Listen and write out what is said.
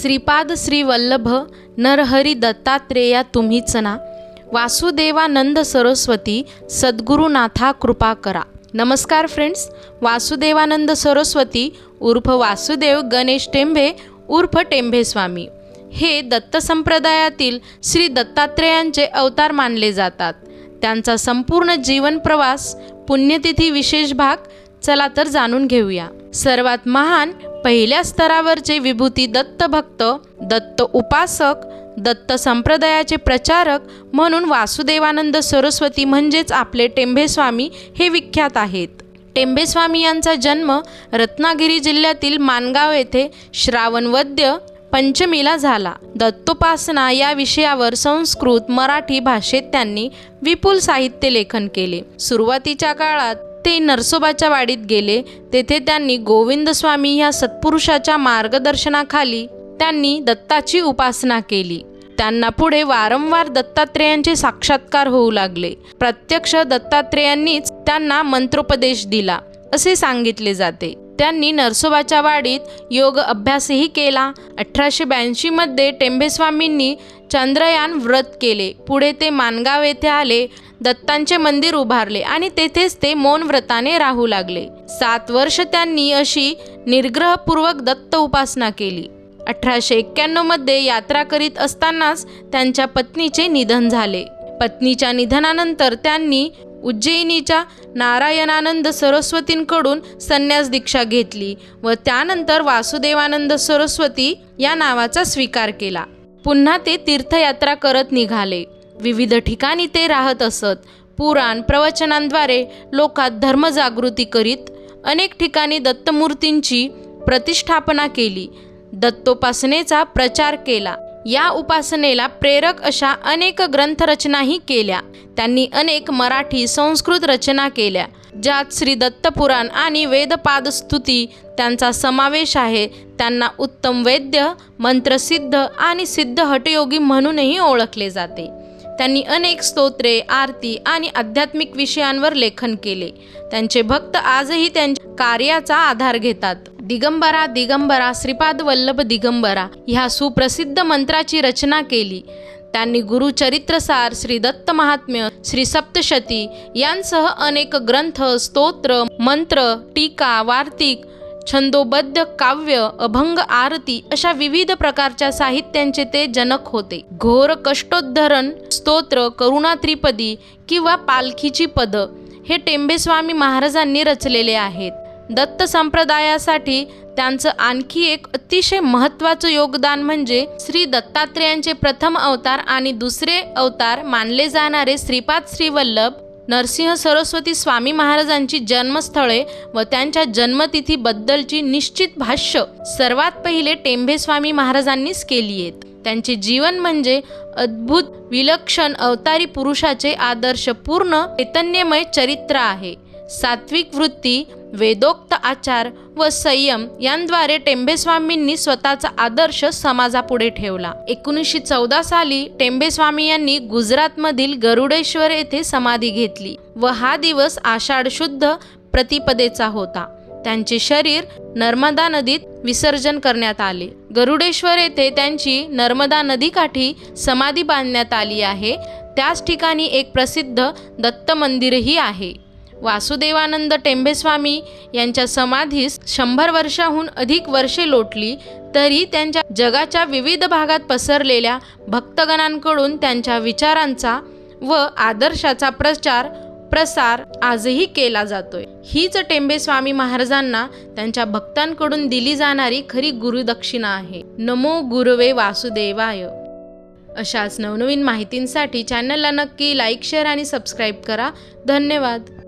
श्रीपाद श्रीवल्लभ नरहरी दत्तात्रेया तुम्हीच ना वासुदेवानंद सरस्वती सद्गुरुनाथा कृपा करा. नमस्कार फ्रेंड्स वासुदेवानंद सरस्वती उर्फ वासुदेव गणेश टेंभे उर्फ टेंभे स्वामी. हे दत्त संप्रदायातील श्री दत्तात्रेयांचे अवतार मानले जातात. त्यांचा संपूर्ण जीवन प्रवास पुण्यतिथी विशेष भाग चला तर जाणून घेऊया. सर्वात महान पहिल्या स्तरावरचे विभूती दत्त भक्त दत्त उपासक दत्त संप्रदायाचे प्रचारक म्हणून वासुदेवानंद सरस्वती म्हणजेच आपले टेंभेस्वामी हे विख्यात आहेत. टेंभेस्वामी यांचा जन्म रत्नागिरी जिल्ह्यातील मानगाव येथे श्रावणवद्य पंचमीला झाला. दत्तोपासना या विषयावर संस्कृत मराठी भाषेत त्यांनी विपुल साहित्य लेखन केले. सुरुवातीच्या काळात ते नरसोबाच्या वाडीत गेले. तेथे त्यांनी गोविंदस्वामी ह्या सत्पुरुषाच्या मार्गदर्शनाखाली त्यांनी दत्ताची उपासना केली. त्यांना पुढे वारंवार दत्तात्रेयांचे साक्षात्कार होऊ लागले. प्रत्यक्ष दत्तात्रेयांनीच त्यांना मंत्रोपदेश दिला असे सांगितले जाते. त्यांनी नरसोबाच्या वाडीत योग अभ्यासही केला. अठराशे ब्याऐंशीमध्ये टेंभेस्वामींनी चंद्रयान व्रत केले. पुढे ते मानगाव येथे आले. दत्तांचे मंदिर उभारले आणि तेथेच ते मौन व्रताने राहू लागले. सात वर्ष त्यांनी अशी निर्ग्रहपूर्वक दत्त उपासना केली. अठराशे एक्क्याण्णवमध्ये यात्रा करीत असतानाच त्यांच्या पत्नीचे निधन झाले. पत्नीच्या निधनानंतर त्यांनी उज्जैनीच्या नारायणानंद सरस्वतींकडून संन्यास दीक्षा घेतली व त्यानंतर वासुदेवानंद सरस्वती या नावाचा स्वीकार केला. पुन्हा ते तीर्थयात्रा करत निघाले. विविध ठिकाणी ते राहत असत. पुराण प्रवचनांद्वारे लोकात धर्मजागृती करीत अनेक ठिकाणी दत्तमूर्तींची प्रतिष्ठापना केली. दत्तोपासनेचा प्रचार केला. या उपासनेला प्रेरक अशा अनेक ग्रंथरचनाही केल्या. त्यांनी अनेक मराठी संस्कृत रचना केल्या ज्यात श्री दत्तपुराण आणि वेदपादस्तुती त्यांचा समावेश आहे. त्यांना उत्तम वैद्य मंत्रसिद्ध आणि सिद्ध हटयोगी म्हणूनही ओळखले जाते. त्यांनी अनेक स्तोत्रे आरती आणि आध्यात्मिक विषयांवर लेखन केले. त्यांचे भक्त आजही त्यांच्या कार्याचा आधार घेतात. दिगंबरा दिगंबरा श्रीपाद वल्लभ दिगंबरा ह्या सुप्रसिद्ध मंत्राची रचना केली. त्यांनी गुरुचरित्रसार श्री दत्त महात्म्य श्री सप्तशती यांसह अनेक ग्रंथ स्तोत्र मंत्र टीका वार्तिक छंदोबद्ध काव्य अभंग आरती अशा विविध प्रकारच्या साहित्यांचे ते जनक होते. घोर कष्टोद्धरण स्तोत्र करुणा त्रिपदी किंवा पालखीची पद हे टेंबेस्वामी महाराजांनी रचलेले आहेत. दत्त संप्रदायासाठी त्यांचं आणखी एक अतिशय महत्त्वाचं योगदान म्हणजे श्री दत्तात्रेयांचे प्रथम अवतार आणि दुसरे अवतार मानले जाणारे श्रीपाद श्रीवल्लभ नरसिंह सरस्वती स्वामी महाराजांची जन्मस्थळे व त्यांच्या जन्मतिथीबद्दलची निश्चित भाष्य सर्वात पहिले टेंभे स्वामी महाराजांनीच केली आहेत. त्यांचे जीवन म्हणजे अद्भुत विलक्षण अवतारी पुरुषाचे आदर्शपूर्ण चैतन्यमय चरित्र आहे. सात्विक वृत्ती वेदोक्त आचार व संयम यांद्वारे टेंबेस्वामींनी स्वतःचा आदर्श समाजापुढे ठेवला. एकोणीसशे चौदा साली टेंबेस्वामी यांनी गुजरातमधील गरुडेश्वर येथे समाधी घेतली व हा दिवस आषाढ शुद्ध प्रतिपदेचा होता. त्यांचे शरीर नर्मदा नदीत विसर्जन करण्यात आले. गरुडेश्वर येथे त्यांची नर्मदा नदीकाठी समाधी बांधण्यात आली आहे. त्याच ठिकाणी एक प्रसिद्ध दत्त मंदिरही आहे. वासुदेवानंद टेंबेस्वामी यांच्या समाधीस शंभर वर्षाहून अधिक वर्षे लोटली तरी त्यांच्या जगाच्या विविध भागात पसरलेल्या भक्तगणांकडून त्यांच्या विचारांचा व आदर्शाचा प्रचार प्रसार आजही केला जातोय. हीच टेंबेस्वामी महाराजांना त्यांच्या भक्तांकडून दिली जाणारी खरी गुरुदक्षिणा आहे. नमो गुरुवे वासुदेवाय. अशाच नवनवीन माहितींसाठी चॅनलला नक्की लाईक शेअर आणि सबस्क्राईब करा. धन्यवाद.